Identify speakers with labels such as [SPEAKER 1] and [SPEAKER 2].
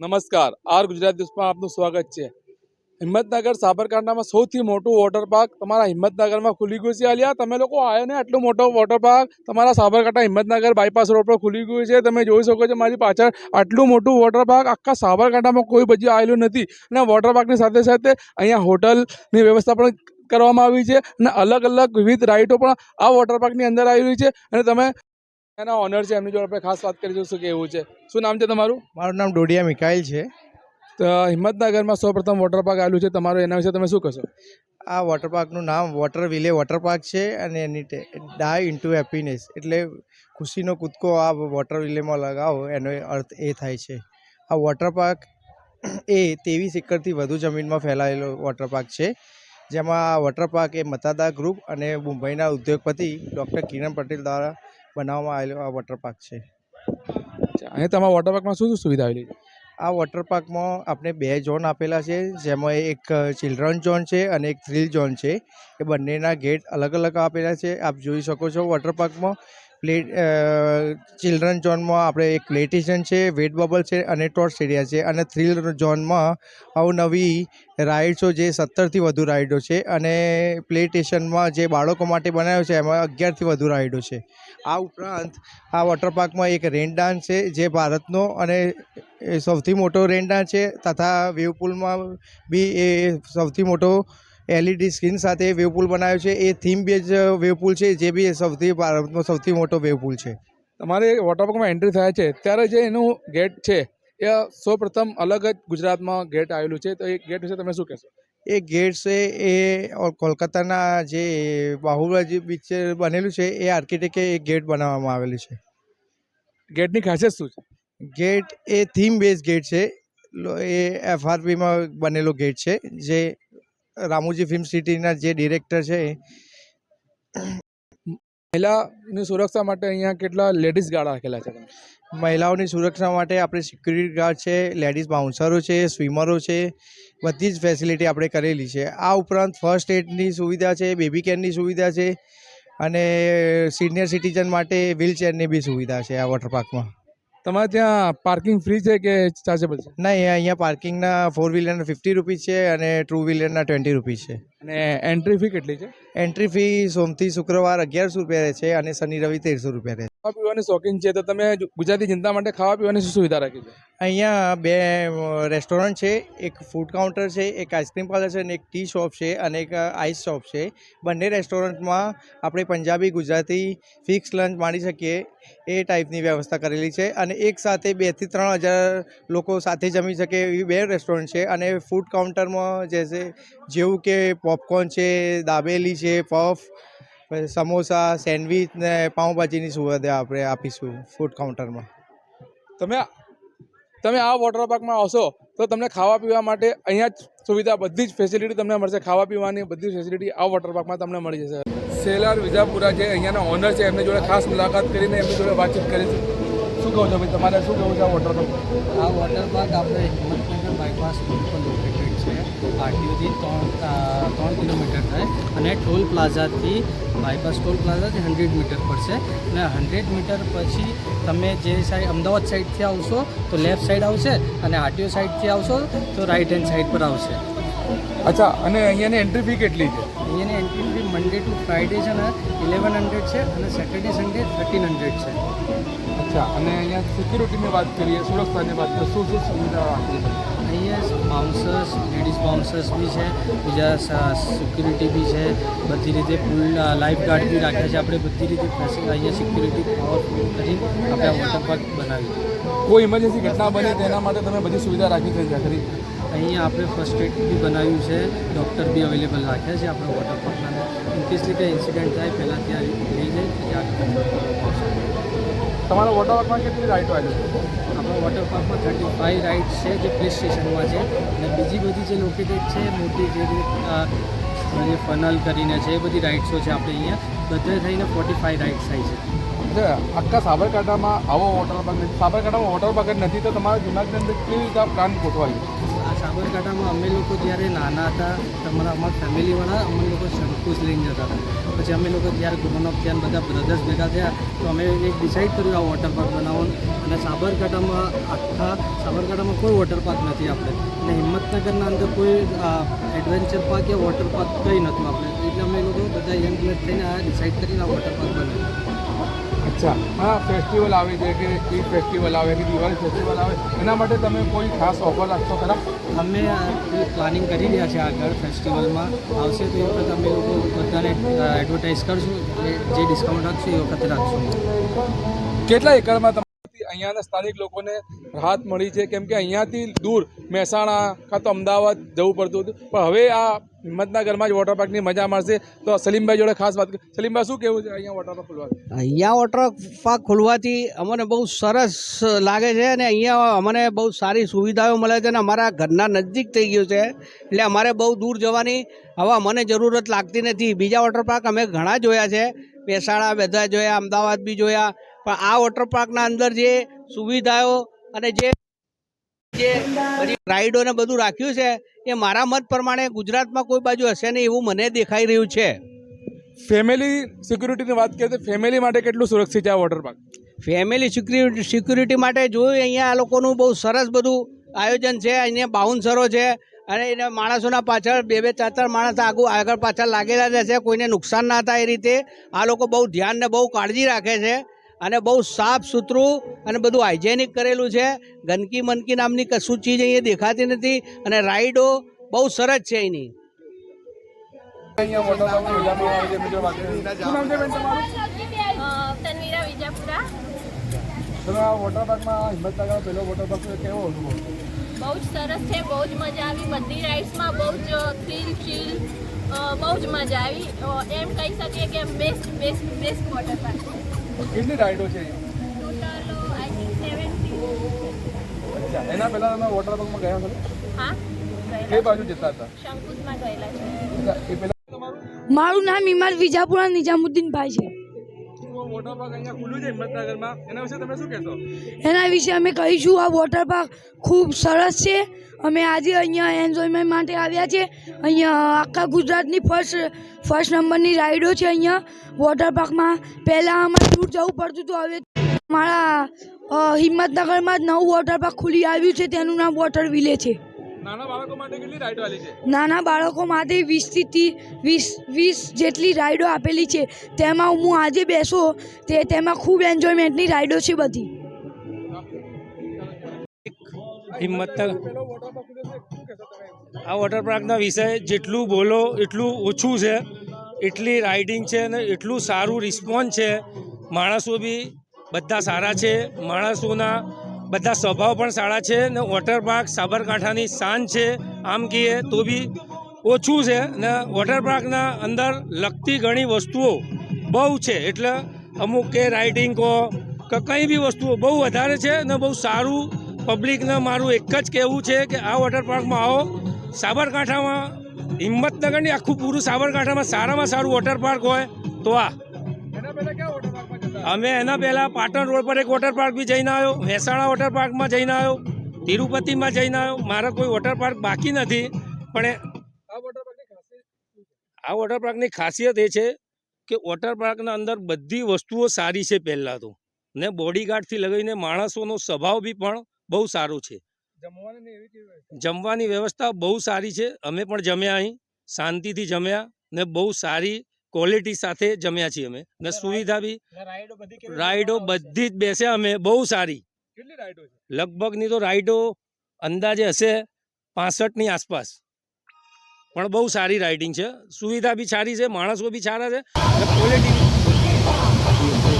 [SPEAKER 1] નમસ્કાર. આર ગુજરાત ન્યૂઝમાં આપનું સ્વાગત છે. હિંમતનગર સાબરકાંઠામાં સૌથી મોટું વોટર પાર્ક તમારા હિંમતનગરમાં ખુલી ગયું છે. અલ્યા, તમે લોકો આવ્યો ને આટલું મોટો વોટર પાર્ક તમારા સાબરકાંઠા હિંમતનગર બાયપાસ રોડ પર ખુલી ગયું છે. તમે જોઈ શકો છો મારી પાછળ આટલું મોટું વોટર પાર્ક આખા સાબરકાંઠામાં કોઈ બજી આવેલું નથી. અને વોટર પાર્કની સાથે સાથે અહીંયા હોટલની વ્યવસ્થા પણ કરવામાં આવી છે. અને અલગ અલગ વિવિધ રાઇડો પણ આ વોટર પાર્કની અંદર આવેલી છે. અને તમે એના ઓનર છે એમની જોડે આપણે ખાસ વાત કરી જોઈશું કે એવું છે? શું નામ છે તમારું?
[SPEAKER 2] મારું નામ ડોડિયા મિકાઈલ છે.
[SPEAKER 1] તો હિંમતનગરમાં સૌપ્રથમ વોટર પાર્ક આવેલું છે તમારું એના વિશે તમે શું કહેશો?
[SPEAKER 2] આ વોટર પાર્કનું નામ વોટર વિલે વોટર પાર્ક છે અને એની ડાય ઇન્ટુ હેપીનેસ એટલે ખુશીનો કૂદકો આ વોટર વિલેમાં લગાવો એનો અર્થ એ થાય છે. આ વોટર પાર્ક એ ત્રેવીસ એકરથી વધુ જમીનમાં ફેલાયેલો વોટર પાર્ક છે. જેમાં આ વોટર પાર્ક એ મતાદા ગ્રુપ અને મુંબઈના ઉદ્યોગપતિ ડૉક્ટર કિરણ પટેલ દ્વારા બનાવવામાં આવેલો આ વોટર પાર્ક છે.
[SPEAKER 1] અને તમારા વોટર પાર્કમાં શું શું સુવિધા આવેલી છે?
[SPEAKER 2] આ વોટર પાર્કમાં આપણે બે ઝોન આપેલા છે જેમાં એક ચિલ્ડ્રન ઝોન છે અને એક થ્રિલ ઝોન છે. એ બંનેના ગેટ અલગ અલગ આપેલા છે. આપ જોઈ શકો છો વોટર પાર્કમાં પ્લે ચિલ્ડ્રન ઝોનમાં આપણે એક પ્લે છે વેટ બબલ છે અને ટોર્ચ એરિયા છે. અને થ્રિલ ઝોનમાં અવનવી રાઇડ્સો જે સત્તરથી વધુ રાઇડો છે અને પ્લે સ્ટેશનમાં જે બાળકો માટે બનાવ્યો છે એમાં અગિયારથી વધુ રાઇડો છે. આ ઉપરાંત આ વોટર પાર્કમાં એક રેન ડાન્સ છે જે ભારતનો અને સૌથી મોટો રેન ડાન્સ છે તથા વેવ બી એ સૌથી મોટો એલઈડી સ્ક્રીન સાથે વેવપુલ બનાવ્યો છે. એ થીમ બેઝ વેવ પુલ છે જે બી સૌથી ભારતનો સૌથી મોટો વેવ પુલ છે.
[SPEAKER 1] તમારે વોટર પાર્કમાં એન્ટ્રી થાય છે. ત્યારે જે એનું ગેટ છે એ સૌપ્રથમ અલગ જ ગુજરાતમાં ગેટ આવેલું છે. તો એ ગેટ વિશે તમે શું કહેશો?
[SPEAKER 2] એ ગેટ છે એ કોલકાતાના જે બાહુબલી બીચ બનેલું છે એ આર્કિટેક્ટે એ ગેટ બનાવવામાં આવેલું છે.
[SPEAKER 1] ગેટની ખાસિયત શું છે?
[SPEAKER 2] ગેટ એ થીમ બેઝ ગેટ છે એ એફઆરપીમાં બનેલો ગેટ છે જે રામોજી ફિલ્મ સિટીના જે ડિરેક્ટર છે
[SPEAKER 1] મહિલાની સુરક્ષા માટે અહીંયા કેટલા લેડીઝ ગાર્ડ રાખેલા છે?
[SPEAKER 2] મહિલાઓની સુરક્ષા માટે આપણે સિક્યુરિટી ગાર્ડ છે લેડીઝ બાઉન્સરો છે સ્વિમરો છે બધી જ ફેસિલિટી આપણે કરેલી છે. આ ઉપરાંત ફર્સ્ટ એડની સુવિધા છે બેબી કેરની સુવિધા છે અને સિનિયર સિટીઝન માટે વ્હીલચેરની બી સુવિધા છે આ વોટર પાર્કમાં.
[SPEAKER 1] તમારે ત્યાં પાર્કિંગ ફ્રી છે કે ચાર્જેબલ છે?
[SPEAKER 2] ના અહીંયા પાર્કિંગના ફોર વ્હીલરના ફિફ્ટી રૂપીઝ છે અને ટુ વ્હીલરના ટ્વેન્ટી રૂપીઝ છે.
[SPEAKER 1] અને એન્ટ્રી ફી કેટલી છે?
[SPEAKER 2] એન્ટ્રી ફી સોમથી શુક્રવાર અગિયારસો રૂપિયા રહે છે અને શનિ રવિ તેરસો રૂપિયા રહે છે.
[SPEAKER 1] ખાવા પીવાની શોખીન છે તો તમે ગુજરાતી જનતા માટે ખાવા પીવાની શું સુવિધા રાખી છે?
[SPEAKER 2] અહીંયા બે રેસ્ટોરન્ટ છે એક ફૂડ કાઉન્ટર છે એક આઈસ્ક્રીમ પાર્લર છે અને એક ટી શોપ છે અને એક આઈસ શોપ છે. બંને રેસ્ટોરન્ટમાં આપણે પંજાબી ગુજરાતી ફિક્સ લંચ માણી શકીએ એ ટાઈપની વ્યવસ્થા કરેલી છે અને એક સાથે બેથી ત્રણ હજાર લોકો સાથે જમી શકે એવી બે રેસ્ટોરન્ટ છે અને ફૂડ કાઉન્ટરમાં જેસે જેવું કે પોપકોર્ન છે દાબેલી છે પફ પછી સમોસા સેન્ડવિચ ને પાઉંભાજીની સુવિધા આપણે આપીશું ફૂડ કાઉન્ટરમાં
[SPEAKER 1] તમે તમે આ વોટર પાર્કમાં આવશો તો તમને ખાવા પીવા માટે અહીંયા જ સુવિધા બધી જ ફેસિલિટી તમને મળશે. ખાવા પીવાની બધી ફેસિલિટી આ વોટર પાર્કમાં તમને મળી જશે. સેલાર વિજાપુરા જે અહીંયાના ઓનર છે એમની જોડે ખાસ મુલાકાત કરીને એમની જોડે વાતચીત કરીશું. શું કહો છો ભાઈ તમારે શું કહેવું છે આ વોટર પાર્ક
[SPEAKER 3] આ વોટર પાર્ક આપણે હિંમતનગર બાયપાસ રોડ આરટીઓથી ત્રણ ત્રણ કિલોમીટર થાય અને ટોલ પ્લાઝાથી બાયપાસ ટોલ પ્લાઝાથી હંડ્રેડ મીટર પડશે. અને હંડ્રેડ મીટર પછી તમે જે સાઈડ અમદાવાદ સાઈડથી આવશો તો લેફ્ટ સાઈડ આવશે અને આરટીઓ સાઈડથી આવશો તો રાઈટ હેન્ડ સાઈડ પર આવશે.
[SPEAKER 1] અચ્છા અને અહીંયાની એન્ટ્રી ફી કેટલી છે?
[SPEAKER 3] અહીંયાની entry fee Monday to Friday છે ને ઇલેવન હંડ્રેડ છે અને સેટરડે સન્ડે થર્ટીન હંડ્રેડ છે.
[SPEAKER 1] અચ્છા અને અહીંયા સિક્યુરિટીની વાત કરીએ સુરક્ષાની વાત કરીએ શું શું સુવિધા આપી
[SPEAKER 3] અહીંયા બાઉન્સર્સ લેડીઝ બાઉન્સર્સ બી છે બીજા સિક્યુરિટી બી છે બધી રીતે ફૂલ લાઈફ ગાર્ડ બી રાખ્યા છે આપણે બધી રીતે ફેસિલિટી અહીંયા સિક્યુરિટી પાવરફુલ કરી આપણે વોટર પાર્ક બનાવી
[SPEAKER 1] કોઈ ઇમરજન્સી ઘટના બને તેના માટે તમે બધી સુવિધા રાખી છે ત્યાં ખરી
[SPEAKER 3] અહીંયા આપણે ફર્સ્ટ એડ બી બનાવ્યું છે ડૉક્ટર બી અવેલેબલ રાખ્યા છે આપણે વોટર પાર્કના ઇનકેસ રીતે ઇન્સિડન્ટ થાય પહેલાં ત્યાં લઈ જાય ત્યાં
[SPEAKER 1] તમારા વોટર પાર્કમાં કેટલી રાઇડ આવી છે?
[SPEAKER 3] આપણા વોટર પાર્કમાં થર્ટી ફાઈવ રાઇડ્સ છે જે પ્લે સ્ટેશનમાં છે. અને બીજી બધી જે લોકેટેડ છે મોટી જે રીતે, જે ફનલ કરીને છે એ બધી રાઇડ્સો છે આપણે અહીંયા. બધે થઈને ફોર્ટી ફાઈવ રાઇડ્સ થાય છે.
[SPEAKER 1] આખા સાબરકાંઠામાં આવો વોટર પાર્ક નથી. સાબરકાંઠામાં વોટર પાર્ક નથી તો તમારા જુનાગઢની અંદર કેવી રીતે આ પ્લાન ગોઠવાયું?
[SPEAKER 3] સાબરકાંઠામાં અમે લોકો જ્યારે નાના હતા તમારા અમારા ફેમિલીવાળા અમે લોકો શંકુશ લઈને જતા હતા. પછી અમે લોકો જ્યારે ગ્રોન અપ થયા બધા બ્રધર્સ ભેગા થયા, તો અમે એક ડિસાઈડ કર્યું આ વોટર પાર્ક બનાવવાનું. અને સાબરકાંઠામાં આખા, સાબરકાંઠામાં કોઈ વોટર પાર્ક નથી આપણે. અને હિંમતનગરના અંદર કોઈ એડવેન્ચર પાર્ક કે વોટર પાર્ક કંઈ નહોતું આપણે. એટલે અમે લોકો બધા યંગ થઈને આ ડિસાઇડ કરીને આ વોટર પાર્ક બનાવ્યું.
[SPEAKER 1] અચ્છા હા ફેસ્ટિવલ આવે છે કે ઈદ ફેસ્ટિવલ આવે કે દિવાળી ફેસ્ટિવલ આવે એના માટે તમે કોઈ ખાસ ઓફર રાખશો ખરા?
[SPEAKER 3] અમે પ્લાનિંગ કરી રહ્યા છે આગળ ફેસ્ટિવલમાં આવશે તો એ વખત અમે લોકો બધાને એડવર્ટાઇઝ કરશું જે ડિસ્કાઉન્ટ રાખશું એ વખતે રાખશું.
[SPEAKER 1] કેટલા એકરમાં અહીંયાના સ્થાનિક લોકોને રાહત મળી છે? કેમ કે અહીંયાથી દૂર મહેસાણા કાં તો અમદાવાદ જવું પડતું હતું. પણ હવે આ હિંમતનગરમાં જ વોટર પાર્કની મજા માણશે. તો સલીમભાઈ જોડે ખાસ વાત સલીમભાઈ, શું કહેવું છે અહીંયા વોટર પાર્ક
[SPEAKER 4] અહીંયા વોટર પાર્ક ખોલવાથી અમને બહુ સરસ લાગે છે અને અહીંયા અમને બહુ સારી સુવિધાઓ મળે છે અને અમારા ઘરના નજીક થઈ ગયું છે. એટલે અમારે બહુ દૂર જવાની હવા મને જરૂરત લાગતી નથી. બીજા વોટર પાર્ક અમે ઘણા જોયા છે. બેસાડા બધા જોયા, અમદાવાદ બી જોયા. પણ આ વોટર પાર્કના અંદર જે સુવિધાઓ અને જે જે રાઈડો ને બધું રાખ્યું છે એ મારા મત પ્રમાણે ગુજરાતમાં કોઈ બાજુ હશે નહીં એવું મને દેખાઈ રહ્યું છે.
[SPEAKER 1] ફેમિલી સિક્યુરિટીની વાત કરીએ તો ફેમિલી માટે કેટલું સુરક્ષિત છે આ water park
[SPEAKER 4] family security security માટે જોયું અહીંયા આ લોકોનું બહુ સરસ બધું આયોજન છે અહીંયા બાઉન્સરો છે અને એને માણસોના પાછળ બે બે ચાર ચાર માણસ આગળ આગળ પાછળ લાગેલા છે કોઈને નુકસાન ના થાય એ રીતે. આ લોકો બહુ ધ્યાન ને બહુ કાળજી રાખે છે. અને બહુ સાફ સુથરું અને બધું હાઇજેનિક કરેલું છે. ગંદકી મનકી નામની કશું ચીજ અહીંયા દેખાતી નથી અને રાઈડો બહુ સરસ છે એની
[SPEAKER 5] બહુ જ સરસ છે બહુ જ મજા આવી. બધી રાઇડ્સમાં બહુ જ થ્રિલ ચીલ બહુ જ મજા આવી. એમ કહી શકીએ કે best best best water park
[SPEAKER 1] કેટલી રાઈડો છે અચ્છા એના પહેલા તમે વોટર પાર્કમાં ગયા હતા?
[SPEAKER 5] હા
[SPEAKER 1] કઈ બાજુ જતા હતા?
[SPEAKER 5] શંકુસમાં ગયેલા છે.
[SPEAKER 1] એ પહેલા
[SPEAKER 6] મારું નામ ઇમાર વિજાપુરા નિજામુદ્દીન ભાઈ છે.
[SPEAKER 1] એના વિશે
[SPEAKER 6] એના વિશે અમે કહીશું, આ વોટર પાર્ક ખૂબ સરસ છે. અમે આજે અહીંયા એન્જોયમેન્ટ માટે આવ્યા છે. અહીંયા આખા ગુજરાતની ફર્સ્ટ ફર્સ્ટ નંબરની રાઈડો છે અહીંયા. વોટર પાર્કમાં પહેલાં અમારે દૂર જવું પડતું હતું, હવે મારા હિંમતનગરમાં જ નવું વોટર પાર્ક ખુલી આવ્યું છે. તેનું નામ વોટર વિલે છે.
[SPEAKER 1] નાના બાળકો માટે કેટલી રાઈડો આલી છે?
[SPEAKER 6] નાના બાળકો માટે વીસથી ત્રીસ વીસ વીસ જેટલી રાઈડો આપેલી છે. તેમાં હું આજે બેસો તે તેમાં ખૂબ એન્જોયમેન્ટની રાઈડો છે બધી.
[SPEAKER 1] હિંમત
[SPEAKER 7] આ વોટર પાર્કના વિષય જેટલું બોલો એટલું ઓછું છે. એટલી રાઇડિંગ છે અને એટલું સારું રિસ્પોન્સ છે. માણસો બી બધા સારા છે. માણસોના બધા સ્વભાવ પણ સારા છે ને વોટર પાર્ક સાબરકાંઠાની શાન છે. આમ કહીએ તો બી ઓછું છે ને વોટર પાર્કના અંદર લગતી ઘણી વસ્તુઓ બહુ છે. એટલે અમુક કે રાઇડિંગ કહો કે કંઈ બી વસ્તુઓ બહુ વધારે છે ને બહુ સારું પબ્લિકને મારું એક જ કહેવું છે કે આ વોટર પાર્કમાં આવો. સાબરકાંઠામાં હિંમતનગરની આખું પૂરું સાબરકાંઠામાં સારામાં સારું વોટર પાર્ક હોય તો આ. અમે એના પહેલાં પાટણ રોડ પર એક વોટર પાર્ક બી જઈને આવ્યો. મહેસાણા વોટર પાર્કમાં જઈને આવ્યો. તિરુપતિમાં જઈને આવ્યો. મારા કોઈ વોટર પાર્ક બાકી નથી. પણ
[SPEAKER 1] આ વોટર પાર્કની ખાસિયત
[SPEAKER 7] એ છે કે વોટર પાર્કના અંદર બધી વસ્તુઓ સારી છે પહેલાં તો. ને બોડીગાર્ડથી લગાવીને માણસોનો સ્વભાવ બી પણ બહુ સારો છે?
[SPEAKER 1] જમવાની
[SPEAKER 7] વ્યવસ્થા બહુ સારી છે. અમે પણ જમ્યા અહીં. શાંતિથી જમ્યા ને બહુ સારી ક્વોલિટી સાથે જમ્યા છીએ અમે. ને સુવિધા બી રાઈડો બધી જ બેસે અમે બહુ સારી. લગભગની તો રાઈડો અંદાજે હશે પાસઠની આસપાસ. પણ બહુ સારી રાઇડિંગ છે. સુવિધા બી સારી છે માણસો બી સારા છે. અને ક્વોલિટી